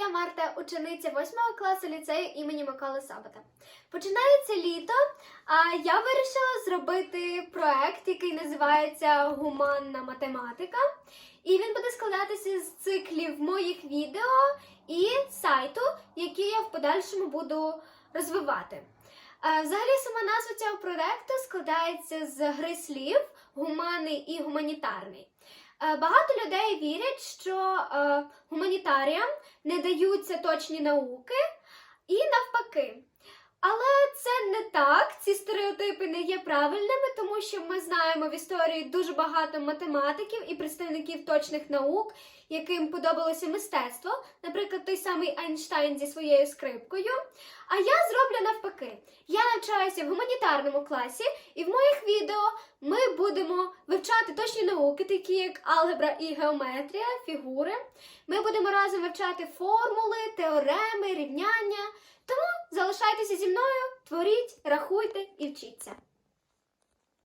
я Марта, учениця 8 класу ліцею імені Миколи Сабата. Починається літо, а я вирішила зробити проект, який називається Гуманна математика. І він буде складатися з циклів моїх відео і сайту, які я в подальшому буду розвивати. Взагалі, сама назва цього проекту складається з гри слів гуманний і гуманітарний. Багато людей вірять, що е, не даються точні науки, і навпаки. Але це не так. Ці стереотипи не є правильними, тому що ми знаємо в історії дуже багато математиків і представників точних наук, яким подобалося мистецтво, наприклад, той самий Айнштайн зі своєю скрипкою. А я зроблю навпаки. Я навчаюся в гуманітарному класі, і в моїх відео ми будемо вивчати точні науки, такі як алгебра і геометрія, фігури. Ми будемо разом вивчати формули, теореми, рівняння. Тому залишайтеся зі мною, творіть, рахуйте і вчіться.